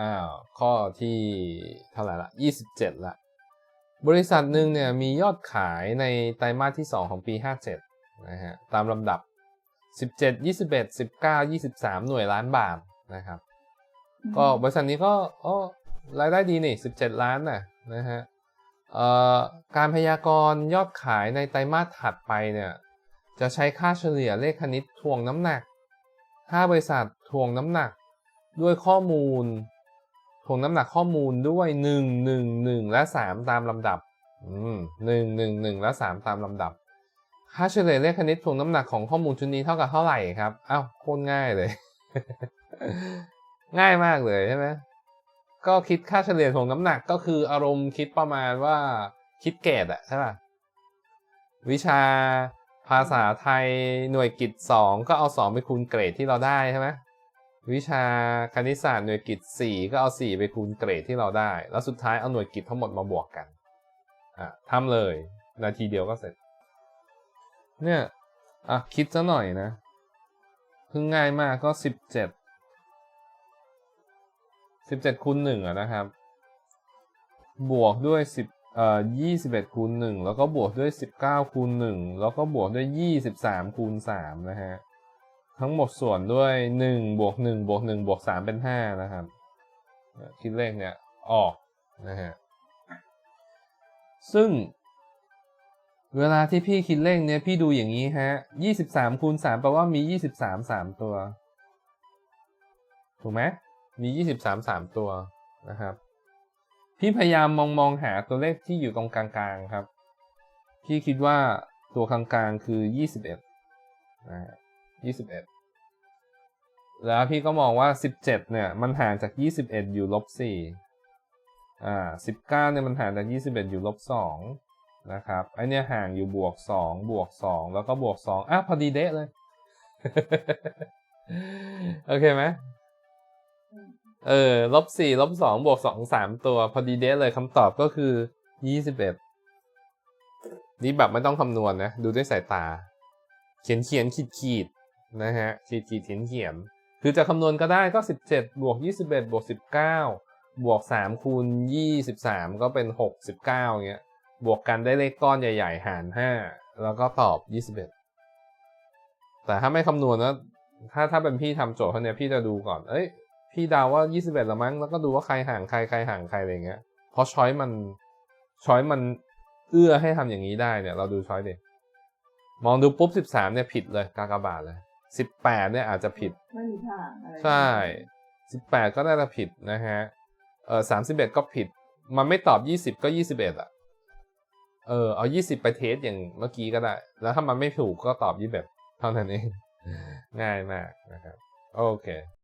อ้าวข้อที่เท่าไหร่ละ 27 ละ บริษัทหนึ่งเนี่ยมียอดขายในไตรมาสที่ 2 ของปี 57 นะฮะ ตามลำดับ 17 21 19 23 หน่วยล้านบาทนะครับ ก็บริษัทนี้ก็อ๋อรายได้ดีนี่ 17 ล้านน่ะนะฮะเอ่อการพยากรณ์ยอดขายในไตรมาสถัดไปเนี่ยจะใช้ค่าเฉลี่ยเลขคณิตทวงน้ำหนักถ้าบริษัททวงน้ำหนัก ด้วยข้อมูล ทวงน้ำหนักข้อมูลด้วย 1 1 1 และ 3 ตามลำดับ อืมหนึ่งหนึ่งหนึ่งและ 3 ตามลำดับ ค่าเฉลี่ยเลขคณิตทวงน้ำหนักของข้อมูลชุดนี้เท่ากับเท่าไหร่ครับ อ้าวโคตรง่ายเลย ง่ายมากเลยใช่ไหมก็คิดค่าเฉลี่ยถ่วงน้ำหนักก็คืออารมณ์คิดประมาณว่าคิดเกรดอะใช่ป่ะ วิชาภาษาไทยหน่วยกิจสองก็เอาสองไปคูณเกรดที่เราได้ใช่ไหม วิชาคณิตศาสตร์หน่วยกิจสี่ก็เอาสี่ไปคูณเกรดที่เราได้ แล้วสุดท้ายเอาหน่วยกิจทั้งหมดมาบวกกันอะทำเลย นาทีเดียวก็เสร็จ เนี่ยอะคิดซะหน่อยนะเพิ่งง่ายมากก็สิบเจ็ดสิบเจ็ดคูณหนึ่งอะนะครับ บวกด้วยสิบเอ่อยี่สิบเอ็ดคูณหนึ่งแล้วก็บวกด้วยสิบเก้าคูณหนึ่งแล้วก็บวกด้วยยี่สิบสามคูณสามนะฮะ ทั้งหมดส่วนด้วยหนึ่งบวกหนึ่งบวกหนึ่งบวกสามเป็นห้านะครับคิดเลขเนี่ยออกนะฮะซึ่ง เวลาที่พี่คิดเลขเนี่ยพี่ดูอย่างนี้ฮะยี่สิบสามคูณสามแปลว่ามียี่สิบสามสามตัว ถูกไหมมี 23 3 ตัวนะครับ พี่พยายามมองมองหาตัวเลขที่อยู่ตรงกลางๆครับ พี่คิดว่าตัวกลางๆคือ 21นะฮะ 21แล้วพี่ก็มองว่า17เนี่ย มันห่างจาก21อยู่ลบ4อ่า19เนี่ยมันห่างจาก21อยู่ลบ2นะครับไอเนี่ยห่างอยู่บวก2บวก2แล้วก็บวก2อะพอดีเดะเลย โอเคไหมเออลบสี่ลบสองบวกสองสามตัว พอดีเดะเลยคำตอบก็คือยี่สิบเอ็ดนี่แบบไม่ต้องคำนวณนะดูด้วยสายตา เขียนเขียนขีดขีด นะฮะขีดขีดเขียนเขียนคือจะคำนวณก็ได้ก็สิบเจ็ดบวกยี่สิบเอ็ดบวกสิบเก้าบวกสามคูณยี่สิบสามก็เป็นหกสิบเก้าเงี้ยบวกกันได้เลขก้อนใหญ่ ๆ หารห้าแล้วก็ตอบยี่สิบเอ็ดแต่ถ้าไม่คำนวณนะถ้าถ้าเป็นพี่ทำโจทย์เท่านี้ยพี่จะดูก่อน เอ้ย พี่ดาว่า 21ละมั้ง แล้วก็ดูว่าใครห่างใครใครห่างใครอะไรเงี้ย เพราะช้อยมันช้อยมันเอื้อให้ทำอย่างนี้ได้เนี่ย เราดูช้อยดิมองดูปุ๊บ 13เนี่ยผิดเลยกากบาทเลย 18เนี่ยอาจจะผิด ไม่มีทางอะไรใช่18ก็น่าจะผิดนะฮะ เออ31ก็ผิด มันไม่ตอบ20ก็21อะ เออเอา20ไปเทสอย่างเมื่อกี้ก็ได้ แล้วถ้ามันไม่ถูกก็ตอบ21เท่านั้นเอง ง่ายมากนะครับ โอเค